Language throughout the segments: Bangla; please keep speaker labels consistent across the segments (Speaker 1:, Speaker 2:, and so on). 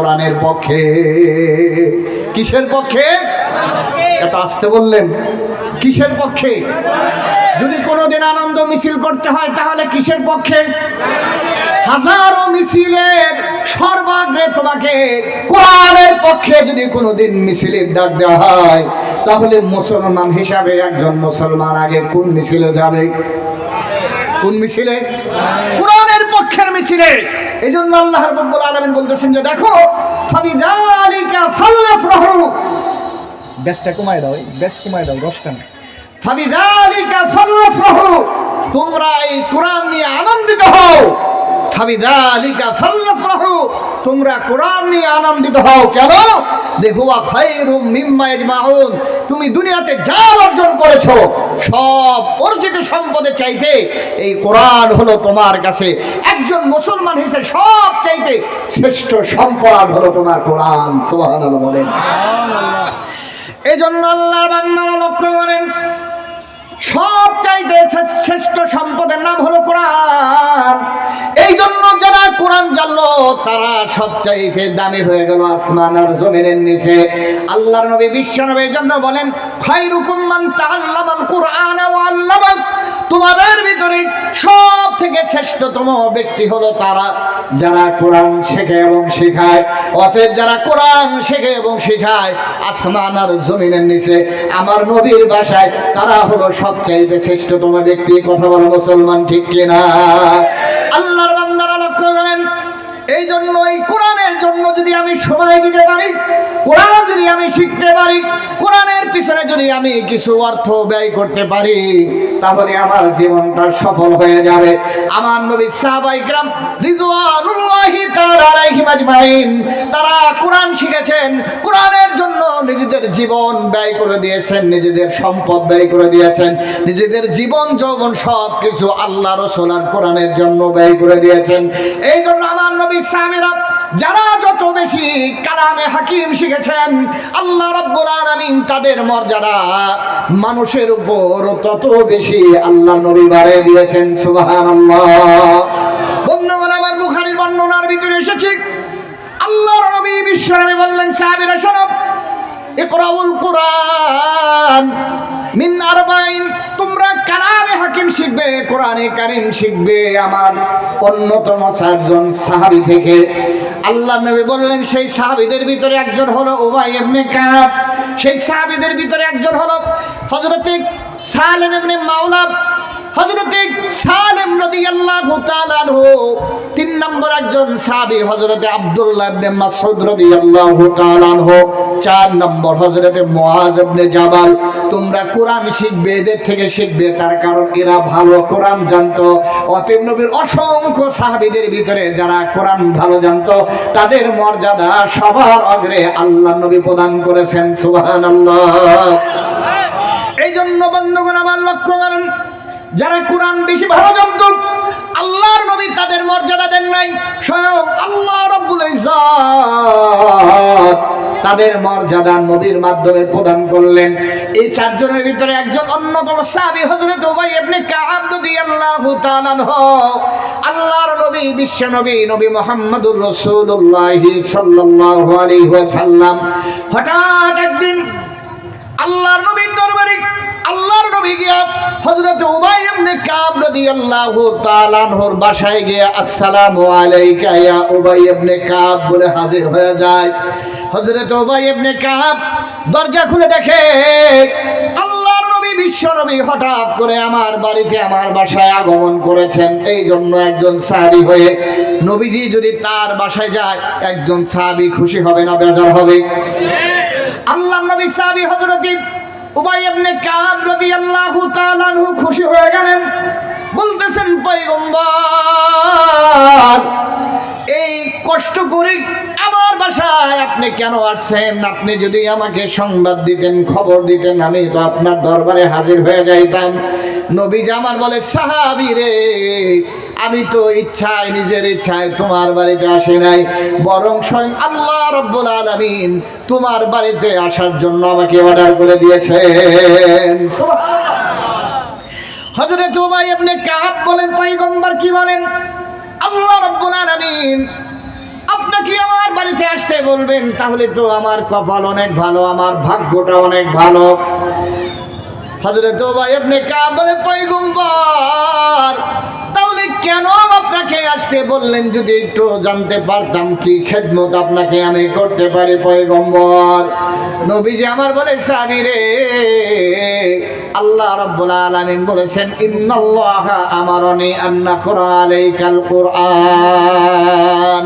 Speaker 1: কোরআনের পক্ষে। কিসের পক্ষে? এটা আসতে বললেন। কিসের পক্ষে? যদি কোনোদিন আনন্দ মিছিল করতে হয়, তাহলে কিসের পক্ষে? হাজারো মিছিলের সর্বাগ্রে তোমাকে কোরআনের পক্ষে যদি কোনোদিন মিছিলের ডাক দেওয়া হয়, তাহলে মুসলমান হিসাবে একজন মুসলমান আগে কোন মিছিলে যাবে? কোন মিছিলে? কোরআনের পক্ষের মিছিলে। এই জন্য আল্লাহ রব্বুল আলমিন বলতেছেন যে দেখো বেশটা কমায় দাও ব্যাস বেশ কমায় দাও রসটা না তোমরা এই কোরআন নিয়ে আনন্দিত হও। তোমরা কোরআন নিয়ে আনন্দিত হও। কেন? দেহুয়া খায়রুম মিম্মা ইয়াজমাউন তুমি দুনিয়াতে যা অর্জন করেছ সব অর্জিত সম্পদের চাইতে এই কোরআন হলো তোমার কাছে। একজন মুসলমান হিসেবে সব চাইতে শ্রেষ্ঠ সম্পদ হলো তোমার কোরআন। সুবহানাল্লাহ বলেন। এই জন্য আল্লাহর বান্দারা লক্ষ্য করেন সব চাইতে শ্রেষ্ঠ- সম্পদের নাম হলো কোরআন। এই জন্য যারা কোরআন জানলো, তারা সব চাইতে দামি হয়ে গেল আসমান আর জমিনের নিচে। আল্লাহর নবী বিশ্ব নবী এই জন্য বলেন খাই মান তাআল্লামাল কোরআন ওয়া আল্লামা তোমাদের ভিতরে সব থেকে শ্রেষ্ঠতম ব্যক্তি হলো তারা যারা কোরআন শেখে এবং শেখায়। অতএব যারা কোরআন শেখে এবং শেখায়, আসমান আর জমিনের নিচে, আমার নবীর বাসায়, তারা হলো সবচাইতে শ্রেষ্ঠতম ব্যক্তি। কথা বলো মুসলমান ঠিক কিনা? আল্লাহর যদি আমি সময় দিতে পারি, কোরআন যদি আমি শিখতে পারি, কোরআনের পিছনে যদি আমি কিছু অর্থ ব্যয় করতে পারি, তাহলে আমার জীবনটা সফল হয়ে যাবে। আমার নবী সাহাবাই গ্রাম রিজওয়ানুল্লাহি তাআলা আলাইহিম আজমাইন, তারা কোরআন শিখেছেন, কোরআনের জন্য নিজেদের জীবন ব্যয় করে দিয়েছেন, নিজেদের সম্পদ ব্যয় করে দিয়েছেন, নিজেদের জীবন যৌবন সব কিছু আল্লাহ রসুল আর কোরআনের জন্য ব্যয় করে দিয়েছেন। এই জন্য আমার নবী সাহাবীরা যারা যত বেশি কালামে হাকিম শিখেছেন, আল্লাহ রব্বুল আলামিন তাদের মর্যাদা মানুষের উপর তত বেশি আল্লাহ নবী বাড়িয়ে দিয়েছেন, সুবহানাল্লাহ। বন্ধুগণ, আমার বুখারীর বর্ণনার ভিতরে এসেছে, আল্লাহর নবী বিশ্বনবী বললেন, সাহাবীরা, শোনো, ইকরাউল কোরআন মিন তোমরা কালামে হাকিম শিখবে, কোরআনে কারিম শিখবে। আমার অন্যতম চারজন সাহাবি থেকে আল্লাহ নবী বললেন, সেই সাহাবিদের ভিতরে একজন হলো ওবাই এমনি কাপ সেই সাহাবিদের ভিতরে একজন হলো হযরতে সালেম এমনি মাওলা তিন নম্বর একজন হযরতে চার নম্বর হযরতে তোমরা শিখবে, এদের থেকে শিখবে, তার কারণ এরা ভালো জানতো। নবীর অসংখ্য সাহাবীদের ভিতরে যারা কোরআন ভালো জানতো, তাদের মর্যাদা সবার অগ্রে আল্লাহ নবী প্রদান করেছেন, সুবহানাল্লাহ। এই জন্য বন্ধুগণ, আমার লক্ষ্য করেন যারা কোরআন বেশি ভালো জানত, আল্লাহর নবী তাদের মর্যাদা দেন নাই, স্বয়ং আল্লাহ রব্বুল ইজ্জত তাদের মর্যাদা নবীর মাধ্যমে প্রদান করলেন। এই চারজনের ভিতরে একজন অন্যতম সাহাবী হযরত উবাই ইবনে কাআব রাদিয়াল্লাহু তাআলা আল্লাহর নবী, বিশ্ব নবী নবী মুহাম্মদুর রাসূলুল্লাহ সাল্লাল্লাহু আলাইহি ওয়াসাল্লাম। হঠাৎ একদিন আল্লাহর নবীর দরবারে আল্লাহর নবী গিয়া হযরত উবাই ইবনে কাব রাদিয়াল্লাহু তাআলা আনহুর বাসায় গিয়া, আসসালামু আলাইকা ইয়া উবাই ইবনে কাব বলে হাজির হয়ে যায়। হযরত উবাই ইবনে কাব দরজা খুলে দেখে, আল্লাহর নবী, বিশ্ব নবী হঠাৎ করে আমার বাড়িতে আমার বাসায় আগমন করেছেন। এই জন্য একজন সাহাবী হয়ে নবীজি যদি তার বাসায় যায়, একজন সাহাবী খুশি হবে না, বেজার হবে? আল্লাহ নবী সাহাবী হযরত উবাই ইবনে কাব রাদিয়াল্লাহু তাআলা আনহু খুশি হয়ে গেলেন। বলতেছেন, পয়গম্বর, এই কষ্ট করে আমার বাসায় আপনি কেন আসছেন? আপনি যদি আমাকে সংবাদ দিতেন, খবর দিতেন, আমি তো আপনার দরবারে হাজির হয়ে যাইতাম। নবীজি আমার বলে, সাহাবি রে আমি তো ইচ্ছায়, নিজের ইচ্ছায় তোমার বাড়িতে আসে নাই। বরং স্বয়ং আল্লাহ রব্বুল আলামিন তোমার বাড়িতে আসার জন্য আমাকে অর্ডার করে দিয়েছেন। হযরত উবাই ইবনে কাব বলেন, পয়গম্বর কি বলেন? আল্লাহ রব্বুল আলামিন আপনাকে আমার বাড়িতে আসতে বলবেন, তাহলে তো আমার কপাল অনেক ভালো, আমার ভাগ্যটা অনেক ভালো। হজরত ভাই আপনি কা বলে পয়গম্বর তাহলে কেন আপনাকে আসতে বললেন যদি একটু জানতে পারতাম কি খেদমত আপনাকে আমি করতে পারি পয়গম্বর? নবীজি আমার বলে, সাবি রে, আল্লাহ রাব্বুল আলামিন বলেছেন, ইন্নাল্লাহা আমারনি আন্না কুরআ আলাইকাল কুরআন।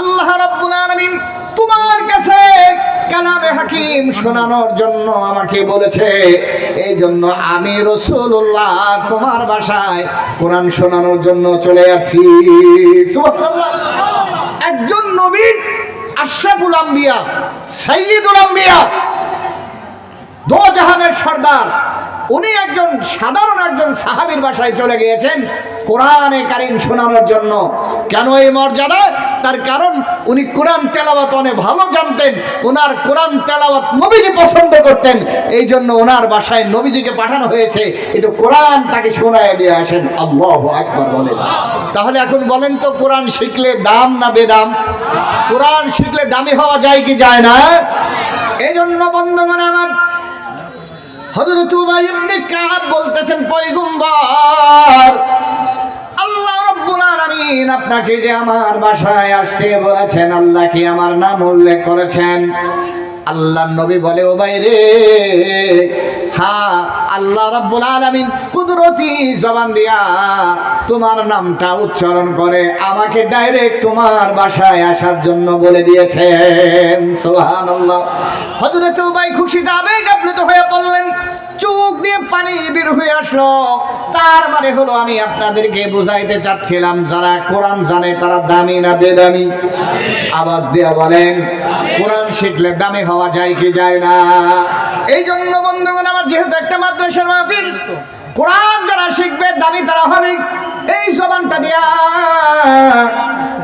Speaker 1: আল্লাহ রাব্বুল আলামিন তোমার কাছে হাকিম শোনানোর জন্য আমাকে বলেছে এই জন্য আমি রসুল্লাহ তোমার বাসায় কোরআন শোনানোর জন্য চলে আসি। একজন নবীর আশরাফুল আম্বিয়া, সাইয়্যিদুল আম্বিয়া দো জাহানের সর্দার উনি একজন সাধারণ একজন সাহাবীর বাসায় চলে গিয়েছেন কোরআনে কারিম শোনানোর জন্য। কেন এই মর্যাদা? তার কারণ উনি কোরআন তেলাওয়াত অনেক ভালো জানতেন। ওনার কোরআন তেলাওয়াত নবীজি পছন্দ করতেন। এই জন্য ওনার বাসায় নবীজিকে পাঠানো হয়েছে। একটু কোরআন তাকে শোনায় দিয়ে আসেন। আল্লাহ আকবার বলেন। তাহলে এখন বলেন তো, কোরআন শিখলে দাম না বেদাম? কোরআন শিখলে দামি হওয়া যায় কি যায় না? এই জন্য বন্ধুগণ আমার হযরত উবাই ইবনে কাব বলতেছেন, পয়গম্বর, আল্লাহ রাব্বুল আলামিন আপনাকে যে আমার বাসায় আসতে বলেছেন, আল্লাহ কি আমার নাম উল্লেখ করেছেন? আল্লাহ নবী বলে, ও বাইরে হ্যাঁ আল্লাহ রব্বুল আলমিন কুদরতি জবান দিয়া তোমার নামটা উচ্চারণ করে, আমাকে ডাইরেক্ট তোমার বাসায় আসার জন্য বলে দিয়েছেন। সোহান হযরত উবাই খুশিতে আবেগ আপ্লুত হয়ে পড়লেন। চোখ দিয়ে পানি বের হয়ে আসলো। তার মানে হলো আমি আপনাদেরকে বুঝাইতে চাচ্ছিলাম, যারা কোরআন জানে তারা দামি না বেদামি? আওয়াজ দিয়ে বলেন, কোরআন শিখলে দামি হওয়া যায় কি যায় না? এই জন্য বন্ধুগণ, আমার যেহেতু একটা মাদ্রাসার মাহফিল কোরআন যারা শিখবে, দাবি তারা হবে। এই জবানটা দিয়া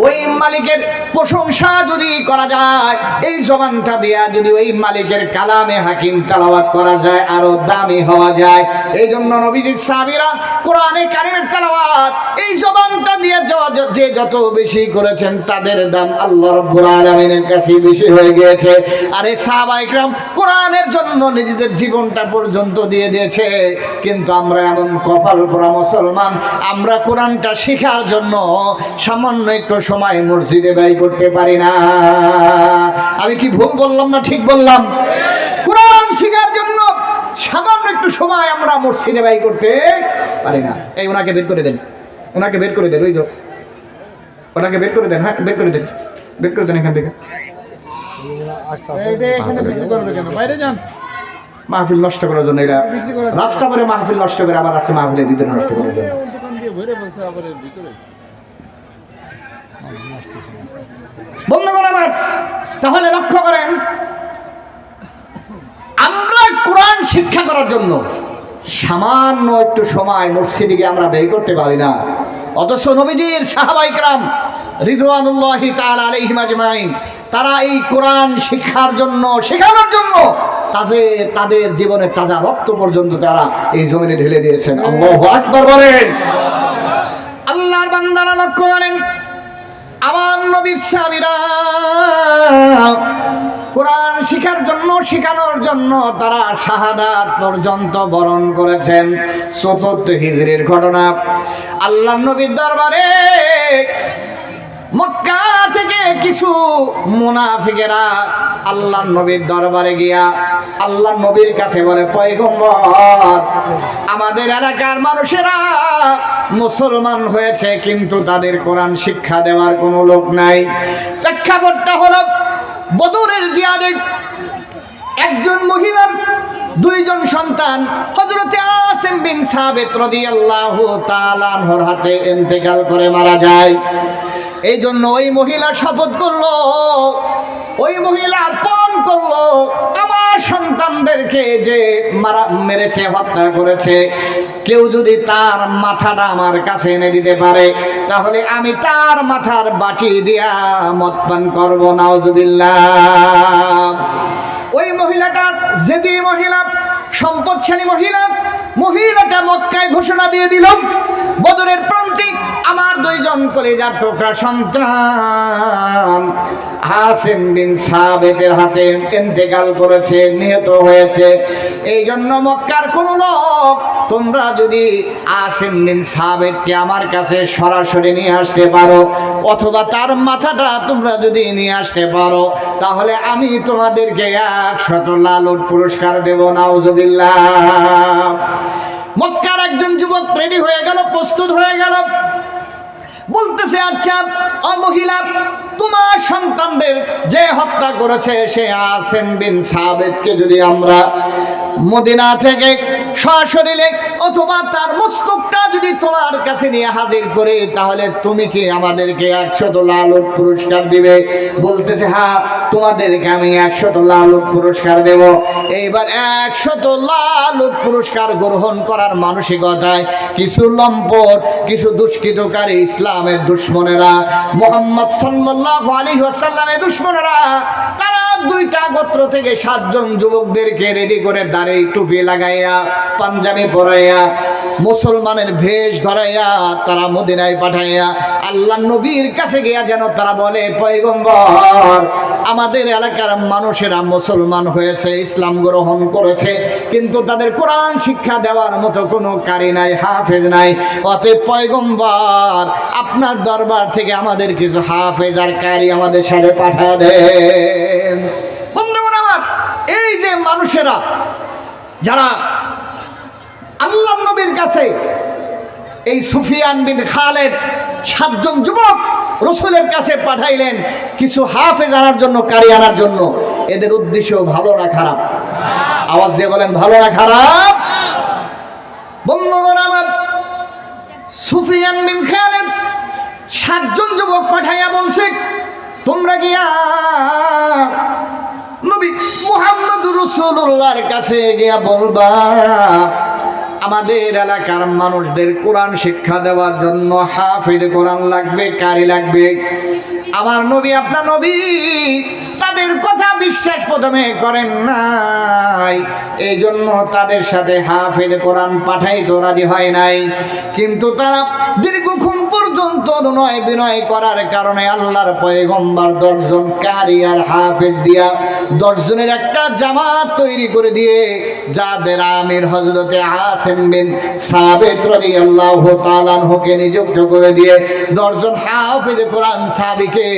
Speaker 1: ওই মালিকের প্রশংসা যদি করা যায়, এই জবানটা দিয়া যদি ওই মালিকের কালামে হাকিম তালাওয়াত করা যায়, আরও দামি হওয়া যায়। এই জন্য নবীজির সাহাবীরা কোরআনে কারিমের তালাওয়াত, এই জবানটা দিয়ে য- যত বেশি করেছেন, তাদের দাম আল্লাহ রাব্বুল আলামিনের কাছে বেশি হয়ে গিয়েছে। আর এই সাহাবা ইকরাম কোরআনের জন্য নিজেদের জীবনটা পর্যন্ত দিয়ে দিয়েছে। কিন্তু আমরা এমন কপাল পরা মুসলমান, আমরা কোরআনটা শেখার জন্য সামান্য একটু সময় মসজিদে ব্যয় করতে পারি না। আমি কি ভুল বললাম না ঠিক বললাম? কোরআন শেখার জন্য সামান্য একটু সময় আমরা মসজিদে ব্যয় করতে পারি না। এই, ওনাকে বের করে দেন। ওনাকে বের করে দেন, ওই যে। ওনাকে বের করে দেন হ্যাঁ বের করে দেন। বের করে দেন এখান থেকে। মাহফিল নষ্ট করার জন্য
Speaker 2: জন্য।
Speaker 1: রাস্তা পরে মাহফিল নষ্ট করে আবার আছে মাহফিলের ভিতরে নষ্ট করার জন্য
Speaker 2: এর
Speaker 1: আমার, তাহলে লক্ষ্য করেন, আমরা কোরআন শিক্ষা করার জন্য সামান্য একটু সময় মসজিদে গিয়ে আমরা ব্যয় করতে পারি না অথচ নবীজির সাহাবাইকরাম রিদওয়ানুল্লাহি তাআলা আলাইহিম তারা এই কোরআন শিক্ষার জন্য, শেখানোর জন্য তাদের তাদের জীবনের তাজা রক্ত পর্যন্ত তারা এই জমিনে ঢেলে দিয়েছেন। আল্লাহু আকবার বলেন। আল্লাহর বান্দারা লক্ষ্য করেন, আমার নবীর সাহাবীরা কোরআন শিখার জন্য, শিখানোর জন্য তারা শাহাদাত পর্যন্ত বরণ করেছেন। চতুর্থ হিজরির ঘটনা। আল্লাহ নবীর দরবারে মক্কা থেকে কিছু মুনাফিকেরা আল্লাহর নবীর দরবারে গিয়া আল্লাহর নবীর কাছে বলে, পয়গম্বর, আমাদের এলাকার মানুষেরা মুসলমান হয়েছে, কিন্তু তাদের কোরআন শিক্ষা দেওয়ার কোনো লোক নাই। প্রেক্ষাপটটা হলো, বদরের জিয়াদে একজন মহিলার দুইজন সন্তান, হযরতে আসিম বিন সাবিত রাদিয়াল্লাহু তাআলা আনহর হাতে ইন্তেকাল করে মারা যায়। এই জন্য ওই মহিলা শপথ করল, ওই মহিলা পণ করল, আমার সন্তানদেরকে যে মারা মেরেছে, হত্যা করেছে, কেউ যদি তার মাথাটা আমার কাছে এনে দিতে পারে, তাহলে আমি তার মাথার বাটি দিয়া মদ পান করব, নাউজুবিল্লাহ। ওই মহিলাটা যেদি মহিলা, সম্পদশালী মহিলা, মহিলাটা মক্কায় ঘোষণা দিয়ে দিল বদরের প্রান্তিক আমার দুইজন কলেজার টুকরা সন্তান হাসিম বিন সাবেতের হাতে ইন্তেকাল করেছে, নিহত হয়েছে। এই জন্য মক্কার কোন লোক, তোমরা যদি আসিম বিন সাবেদকে আমার কাছে সরাসরি নিয়ে আসতে পারো, অথবা তার মাথাটা তোমরা যদি নিয়ে আসতে পারো, তাহলে আমি তোমাদেরকে একশত লালুট পুরস্কার দেব, নাউজুবিল্লাহ। মক্কার একজন যুবক রেডি হয়ে গেল, প্রস্তুত হয়ে গেল। বলতেছে আচ্ছা ও মহিলা তোমার সন্তানদের যে হত্যা করেছে, সে আসেম বিন সাবেদকে যদি আমরা মদিনা থেকে সশরীরে অথবা তার মস্তকটা যদি তোমার কাছে নিয়ে হাজির করে, তাহলে তুমি কি আমাদেরকে একশত লালুট পুরস্কার দিবে? বলতেছে হ্যাঁ তোমাদেরকে আমি একশত লালুট পুরস্কার দেব। এইবার একশত লালুট পুরস্কার গ্রহণ করার মানসিকতায় কিছু লম্পট, কিছু দুষ্কৃতকারী ইসলামের দুশ্মনেরা, মোহাম্মদ সাল্লাল্লাহু আলাইহি ওয়াসাল্লামের দুশ্মনেরা, তারা দুইটা গোত্র থেকে সাতজন যুবকদেরকে রেডি করে দাঁড়িয়ে টুপি লাগাইয়া পাঞ্জাবি পরাইয়া, মুসলমানের ভেষ ধরাইয়া তারা মদিনায় পাঠাইয়া আল্লাহ নবীর কাছে গিয়া যেন তারা বলে, পয়গম্বর, আমাদের এলাকার মানুষেরা মুসলমান হয়েছে, ইসলাম গ্রহণ করেছে, কিন্তু তাদের কোরআন শিক্ষা দেওয়ার মতো কোনো কারি নাই, হাফেজ নাই। অতএব পয়গম্বর, আপনার দরবার থেকে আমাদের কিছু হাফেজ আর কারি আমাদের সাথে পাঠা দেন। বন্ধুগণ আমার, এই যে মানুষেরা, যারা আল্লাহ নবীর কাছে এই সুফিয়ান বিন খালেদ সাতজন যুবক রসুলের কাছে পাঠাইলেন কিছু হাফেজ আনার জন্য, কারি আনার জন্য। এদের উদ্দেশ্য ভালো না খারাপ? আওয়াজ দিয়ে বলেন, ভালো না খারাপ? বন্ধুগণ আমার, সুফিয়ান বিন খালেদ সাতজন যুবক পাঠাইয়া বলছে, তোমরা গিয়া নবী মুহাম্মদ রসুল্লাহর কাছে গিয়া বলবা আমাদের এলাকার মানুষদের কোরআন শিক্ষা দেওয়ার জন্য হাফিজ কোরআন লাগবে, কারি লাগবে। আমার নবী, আপনার নবী তাদের কথা বিশ্বাস প্রথমে করেন নাই। এই জন্য তাদের সাথে হাফেজ কোরআন পাঠাই তো রাজি হয় নাই। কিন্তু তারা দীর্ঘক্ষণ পর্যন্ত নয় বিনয় করার কারণে আল্লাহর পয়গম্বর দশজন কারি আর হাফেজ দিয়া দশজনের একটা জামাত তৈরি করে দিয়ে যাদের আমির হজরতে আসেম বিন সাবেত রাদিয়াল্লাহু তাআলা আনহুকে নিযুক্ত করে দিয়ে দশজন হাফেজ কোরআন সাবিকে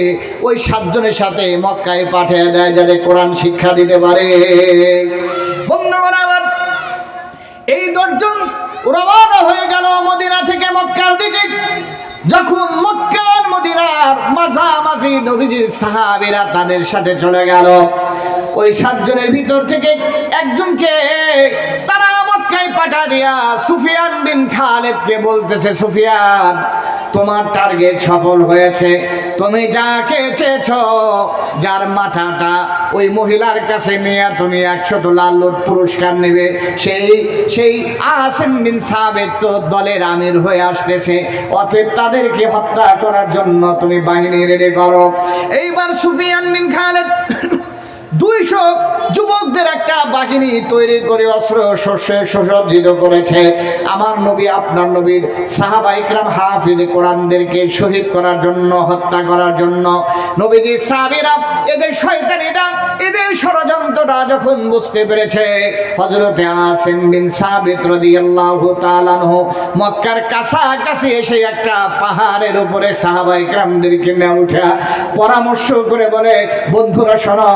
Speaker 1: ওই সাতজনের সাথে মক্কায় পাঠিয়ে দেয় যাতে কোরআন শিক্ষা দিতে পারে। এই দশজন রওয়ানা হয়ে গেল মদিনা থেকে মক্কার দিকে। যখন মক্কার মদিনার মাঝামাঝি নবীজি সাহাবীরা তাদের সাথে চলে গেল। ওই সাতজনের ভিতর থেকে একজনকে তারা মক্কায় পাঠা দিয়া সুফিয়ান বিন খালেদকে বলতেছে, সুফিয়ান তোমার টার্গেট সফল হয়েছে। তুমি যাকে চেয়েছ, যার মাথাটা ওই মহিলার কাছে নিয়ে তুমি একশত লাল্লুট পুরস্কার নেবে, সেই সেই আসেম বিন সাবেদ তো দলের আমির হয়ে আসতেছে। অতএব তাদেরকে হত্যা করার জন্য তুমি বাহিনী রেডি করো। এইবার সুফিয়ান বিন খালেদ দুইশো যুবকদের একটা বাহিনী তৈরি করে অস্ত্র, শস্যে, সুসজ্জিত করেছে। আমার নবী, আপনার নবীর সাহাবা ইকরাম হাফিজ কোরআনদেরকে শহীদ করার জন্য, হত্যা করার জন্য। নবীজি সাহাবিরা, এদের শয়তানিটা এদের ষড়যন্ত্রটা যখন বুঝতে পেরেছে হজরতে আসিম বিন সাবিত রাদিয়াল্লাহু তাআলা আনহু মক্কার কাছাকাছি এসে একটা পাহাড়ের উপরে সাহাবা ইকরামদেরকে নিয়ে উঠে পরামর্শ করে বলে, বন্ধুরা শোনো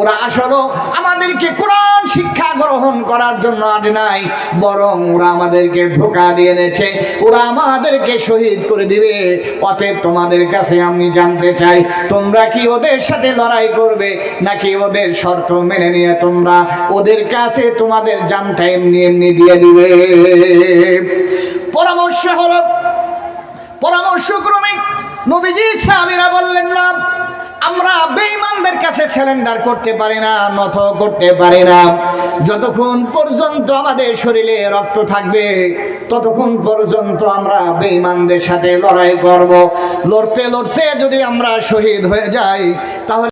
Speaker 1: ওরা আসলো। আমাদেরকে কোরআন শিক্ষা গ্রহণ করার জন্য আটে নাই, বরং ওরা আমাদেরকে ধোকা দিয়ে এনেছে। ওরা আমাদেরকে শহীদ করে দিবে। অতএব তোমাদের কাছে আমি জানতে চাই, তোমরা কি ওদের সাথে লড়াই করবে? নাকি ওদের শর্ত মেনে নিয়ে তোমরা ওদের কাছে তোমাদের জানটা এমনি এমনি দিয়ে দিবে? পরামর্শ হলো, পরামর্শক্রমে নবীজি সাহাবীরা বললেন, না আমরা বেঈমানদের কাছে সিলিন্ডার করতে পারি না নথ করতে পারি না। যতক্ষণ পর্যন্ত আমাদের শরীরে রক্ত থাকবে, ততক্ষণ পর্যন্ত আমরা বেঈমানদের সাথে লড়াই করব। লড়তে লড়তে যদি আমরা শহীদ হয়ে যাই, তাহলে